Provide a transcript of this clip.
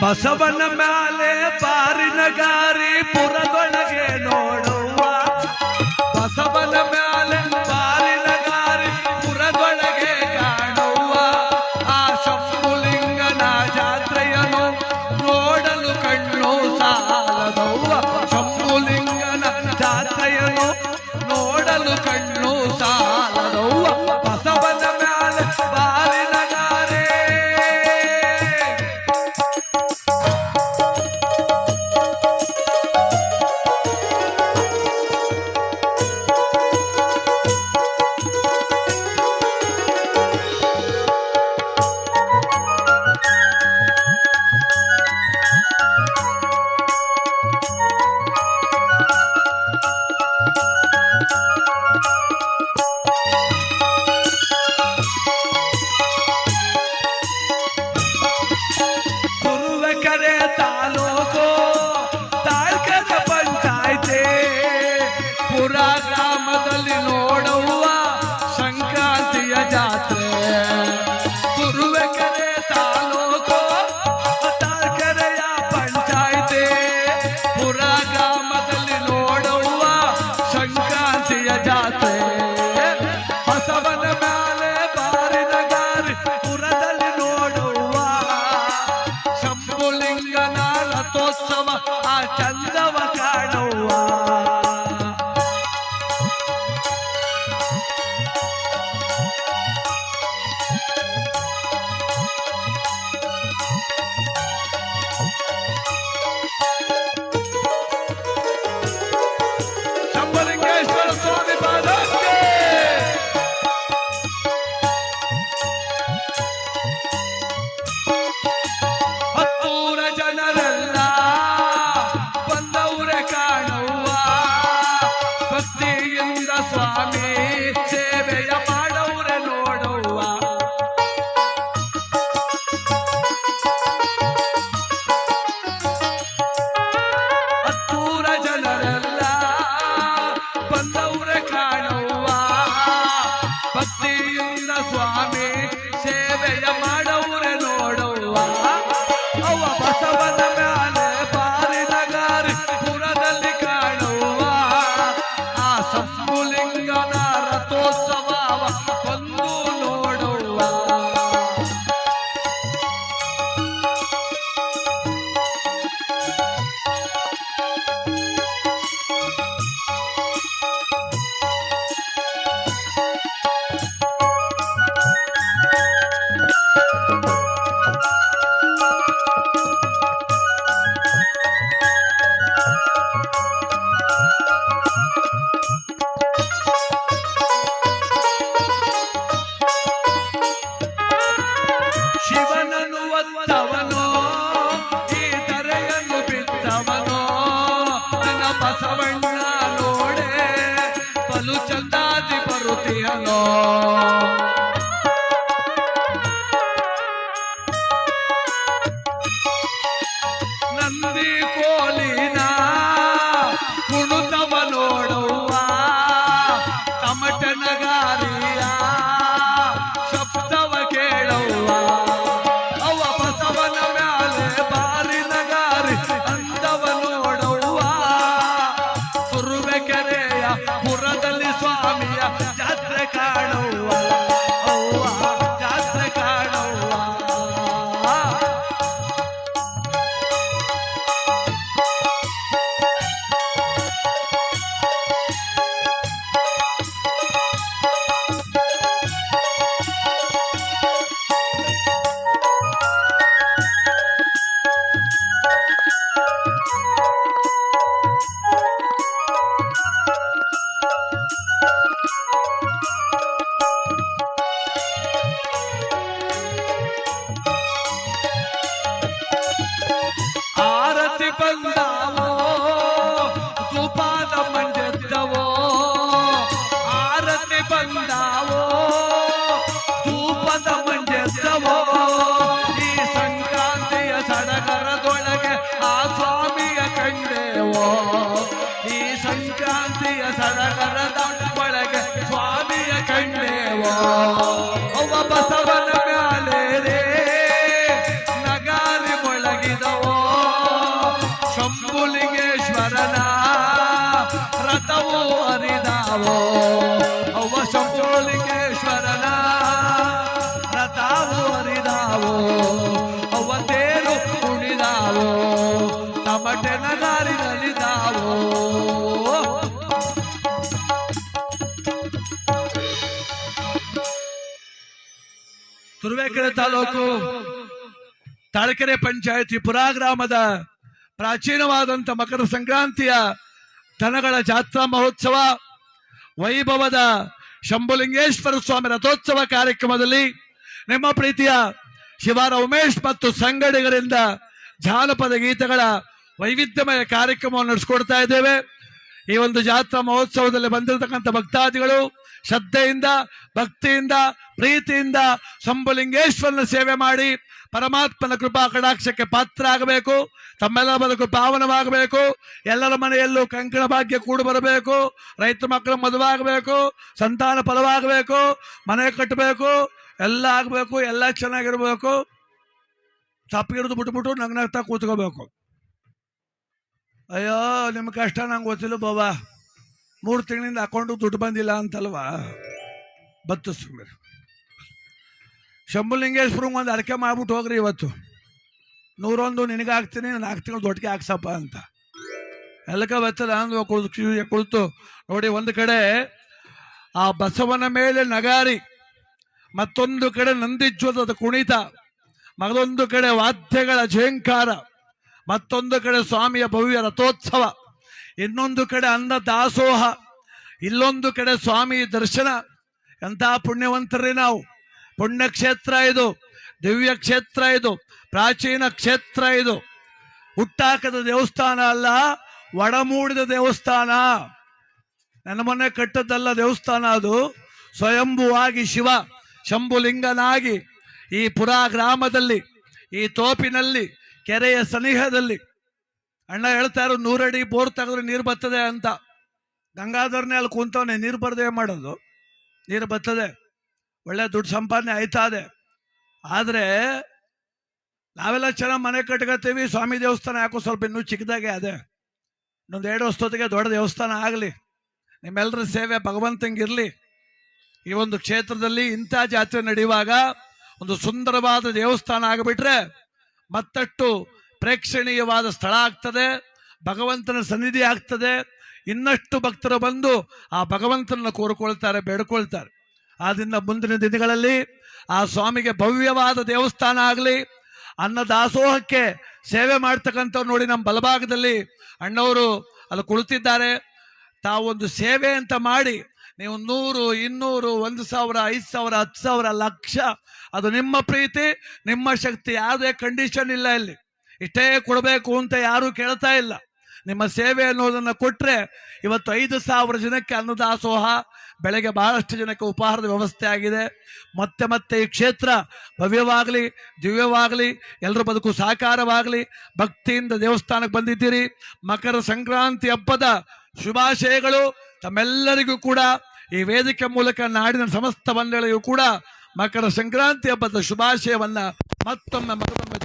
ಬಸವನ ಮ್ಯಾಲೆ ಪಾರಿನ ಗಾರಿ ಪುರದೊಳಗೆ ನೋಡುವ ಬಸವನ ಮ್ಯಾಲೆ ಪಾರಿನ ಗಾರಿ ಪುರದೊಳಗೆ ಕಾಣುವ ಆ ಶಂಭುಲಿಂಗನ ಜಾತ್ರೆಯನ್ನು ನೋಡಲು ಕಣ್ಣು ಸಾಲದವ್ವ ಶಂಭುಲಿಂಗನ ಜಾತ್ರೆಯನ್ನು ನೋಡಲು ಕಣ್ಣು चाल ಬಸವಣ್ಣ ನೋಡೆ ಬಲು ಚಂದಾದಿ ಬರುತ್ತೀಯಲೋ burrada. ಶರಣರ ಬಳಗ ಸ್ವಾಮಿಯ ಕಣ್ಣೇವೋ ಒಬ್ಬ ಬಸವನ ತುರುವೇಕೆರೆ ತಾಲೂಕು ತಾಳಕೆರೆ ಪಂಚಾಯತಿ ಪುರಾ ಗ್ರಾಮದ ಪ್ರಾಚೀನವಾದಂತ ಮಕರ ಸಂಕ್ರಾಂತಿಯ ದನಗಳ ಜಾತ್ರಾ ಮಹೋತ್ಸವ, ವೈಭವದ ಶಂಭುಲಿಂಗೇಶ್ವರ ಸ್ವಾಮಿ ರಥೋತ್ಸವ ಕಾರ್ಯಕ್ರಮದಲ್ಲಿ ನಿಮ್ಮ ಪ್ರೀತಿಯ ಶಿವಾರ ಉಮೇಶ್ ಮತ್ತು ಸಂಗಡಿಗರಿಂದ ಜಾನಪದ ಗೀತೆಗಳ ವೈವಿಧ್ಯಮಯ ಕಾರ್ಯಕ್ರಮವನ್ನು ನಡೆಸ್ಕೊಡ್ತಾ ಇದ್ದೇವೆ. ಈ ಒಂದು ಜಾತ್ರಾ ಮಹೋತ್ಸವದಲ್ಲಿ ಬಂದಿರತಕ್ಕಂಥ ಭಕ್ತಾದಿಗಳು ಶ್ರದ್ಧೆಯಿಂದ, ಭಕ್ತಿಯಿಂದ, ಪ್ರೀತಿಯಿಂದ ಶಂಭುಲಿಂಗೇಶ್ವರನ ಸೇವೆ ಮಾಡಿ ಪರಮಾತ್ಮನ ಕೃಪಾ ಕಟಾಕ್ಷಕ್ಕೆ ಪಾತ್ರ ಆಗಬೇಕು ತಮ್ಮೆಲ್ಲ ಬದುಕು ಪಾವನವಾಗಬೇಕು. ಎಲ್ಲರ ಮನೆಯಲ್ಲೂ ಕಂಕಣ ಭಾಗ್ಯ ಕೂಡು ಬರಬೇಕು. ರೈತ ಮಕ್ಕಳ ಮದುವಾಗಬೇಕು. ಸಂತಾನ ಫಲವಾಗಬೇಕು. ಮನೆ ಕಟ್ಟಬೇಕು. ಎಲ್ಲ ಆಗಬೇಕು. ಎಲ್ಲ ಚೆನ್ನಾಗಿರಬೇಕು. ತಪ್ಪಿರೋದು ಬಿಟ್ಬಿಟ್ಟು ನಂಗೆ ನಗ್ತಾ ಕೂತ್ಕೋಬೇಕು. ಅಯ್ಯೋ ನಿಮ್ಮ ಕಷ್ಟ ನಂಗೆ ಗೊತ್ತಿಲ್ಲ ಬಾಬಾ. ಮೂರು ತಿಂಗಳಿಂದ ಅಕೌಂಟು ದುಡ್ಡು ಬಂದಿಲ್ಲ ಅಂತಲ್ವಾ? ಬತ್ತು ಸುಮ್ಮನೆ ಶಂಭುಲಿಂಗೇಶ್ವರಂಗೆ ಒಂದು ಅರಕೆ ಮಾಡ್ಬಿಟ್ಟು ಹೋಗ್ರಿ ಇವತ್ತು. ನೂರೊಂದು ನಿನಗೆ ಹಾಕ್ತೀನಿ ನಾಲ್ಕು ತಿಂಗಳು ದೊಡ್ಡಗೆ ಹಾಕ್ಸಪ್ಪ ಅಂತ. ಎಲ್ಲಕ ಬತ್ತದ? ಅಂದು ಕುಳಿತು ಕುಳಿತು. ನೋಡಿ, ಒಂದು ಕಡೆ ಆ ಬಸವನ ಮೇಲೆ ನಗಾರಿ, ಮತ್ತೊಂದು ಕಡೆ ನಂದಿಜ್ವದ ಕುಣಿತ ಮಗದೊಂದು ಕಡೆ ವಾದ್ಯಗಳ ಝೇಂಕಾರ ಮತ್ತೊಂದು ಕಡೆ ಸ್ವಾಮಿಯ ಭವ್ಯ ರಥೋತ್ಸವ. ಇನ್ನೊಂದು ಕಡೆ ಅನ್ನ ದಾಸೋಹ, ಇಲ್ಲೊಂದು ಕಡೆ ಸ್ವಾಮಿ ದರ್ಶನ. ಎಂಥ ಪುಣ್ಯವಂತರೇ ನಾವು. ಪುಣ್ಯಕ್ಷೇತ್ರ ಇದು, ದಿವ್ಯ ಕ್ಷೇತ್ರ ಇದು, ಪ್ರಾಚೀನ ಕ್ಷೇತ್ರ ಇದು. ಹುಟ್ಟಾಕದ ದೇವಸ್ಥಾನ ಅಲ್ಲ, ಒಡಮೂಡಿದ ದೇವಸ್ಥಾನ. ನನ್ನ ಮೊನ್ನೆ ಕಟ್ಟದ್ದಲ್ಲ ದೇವಸ್ಥಾನ ಅದು. ಸ್ವಯಂಭುವಾಗಿ ಶಿವ, ಶಂಭುಲಿಂಗನಾಗಿ ಈ ಪುರಾ ಗ್ರಾಮದಲ್ಲಿ, ಈ ತೋಪಿನಲ್ಲಿ, ಕೆರೆಯ ಸನಿಹದಲ್ಲಿ ಅಣ್ಣ ಹೇಳ್ತಾ ಇರೋ ನೂರಡಿ ಬೋರ್ ತೆಗೆದ್ರೆ ನೀರು ಬರ್ತದೆ ಅಂತ. ಗಂಗಾಧರ್ನೇ ಅಲ್ಲಿ ಕುಂತವನೆ, ನೀರು ಬರದೆ ಮಾಡೋದು. ನೀರು ಬರ್ತದೆ. ಒಳ್ಳೆ ದುಡ್ಡು ಸಂಪಾದನೆ ಆಯ್ತಾ ಇದೆ. ಆದರೆ ನಾವೆಲ್ಲ ಚೆನ್ನಾಗಿ ಮನೆ ಕಟ್ಕೋತೀವಿ ಸ್ವಾಮಿ ದೇವಸ್ಥಾನ ಯಾಕೋ ಸ್ವಲ್ಪ ಇನ್ನೂ ಚಿಕ್ಕದಾಗೆ ಅದೇ. ಇನ್ನೊಂದು ಎರಡು ವರ್ಷದೊತ್ತಿಗೆ ದೊಡ್ಡ ದೇವಸ್ಥಾನ ಆಗಲಿ. ನಿಮ್ಮೆಲ್ಲರ ಸೇವೆ ಭಗವಂತಂಗಿರಲಿ ಈ ಒಂದು ಕ್ಷೇತ್ರದಲ್ಲಿ ಇಂಥ ಜಾತ್ರೆ ನಡೆಯುವಾಗ ಒಂದು ಸುಂದರವಾದ ದೇವಸ್ಥಾನ ಆಗಿಬಿಟ್ರೆ ಮತ್ತಷ್ಟು ಪ್ರೇಕ್ಷಣೀಯವಾದ ಸ್ಥಳ ಆಗ್ತದೆ, ಭಗವಂತನ ಸನ್ನಿಧಿ ಆಗ್ತದೆ. ಇನ್ನಷ್ಟು ಭಕ್ತರು ಬಂದು ಆ ಭಗವಂತನನ್ನು ಕೋರಿಕೊಳ್ತಾರೆ, ಬೇಡ್ಕೊಳ್ತಾರೆ. ಆದ್ರಿಂದ ಮುಂದಿನ ದಿನಗಳಲ್ಲಿ ಆ ಸ್ವಾಮಿಗೆ ಭವ್ಯವಾದ ದೇವಸ್ಥಾನ ಆಗಲಿ, ಅನ್ನ ದಾಸೋಹಕ್ಕೆ ಸೇವೆ ಮಾಡ್ತಕ್ಕಂಥವ್ರು ನೋಡಿ ನಮ್ಮ ಬಲಭಾಗದಲ್ಲಿ ಅಣ್ಣವರು ಅಲ್ಲಿ ಕುಳಿತಿದ್ದಾರೆ. ತಾವೊಂದು ಸೇವೆ ಅಂತ ಮಾಡಿ, ನೀವು ನೂರು, ಇನ್ನೂರು, ಒಂದು ಸಾವಿರ, ಐದು ಸಾವಿರ, ಹತ್ತು ಸಾವಿರ, ಲಕ್ಷ, ಅದು ನಿಮ್ಮ ಪ್ರೀತಿ, ನಿಮ್ಮ ಶಕ್ತಿ, ಯಾವುದೇ ಕಂಡೀಷನ್ ಇಲ್ಲ ಇಲ್ಲಿ. ಇಷ್ಟೇ ಕೊಡಬೇಕು ಅಂತ ಯಾರೂ ಕೇಳ್ತಾ ಇಲ್ಲ. ನಿಮ್ಮ ಸೇವೆ ಅನ್ನೋದನ್ನ ಕೊಟ್ಟರೆ ಇವತ್ತು ಐದು ಸಾವಿರ ಜನಕ್ಕೆ ಅನ್ನದಾಸೋಹ, ಬೆಳಗ್ಗೆ ಬಹಳಷ್ಟು ಜನಕ್ಕೆ ಉಪಹಾರದ ವ್ಯವಸ್ಥೆ ಆಗಿದೆ. ಮತ್ತೆ ಮತ್ತೆ ಈ ಕ್ಷೇತ್ರ ಭವ್ಯವಾಗಲಿ, ದಿವ್ಯವಾಗಲಿ ಎಲ್ಲರ ಬದುಕು ಸಾಕಾರವಾಗಲಿ, ಭಕ್ತಿಯಿಂದ ದೇವಸ್ಥಾನಕ್ಕೆ ಬಂದಿದ್ದೀರಿ. ಮಕರ ಸಂಕ್ರಾಂತಿ ಹಬ್ಬದ ಶುಭಾಶಯಗಳು ತಮ್ಮೆಲ್ಲರಿಗೂ ಕೂಡ. ಈ ವೇದಿಕೆ ಮೂಲಕ ನಾಡಿನ ಸಮಸ್ತ ಬಂಧುಗಳಿಗೂ ಕೂಡ ಮಕರ ಸಂಕ್ರಾಂತಿ ಹಬ್ಬದ ಶುಭಾಶಯವನ್ನ ಮತ್ತೊಮ್ಮೆ ಮತ್ತೊಮ್ಮೆ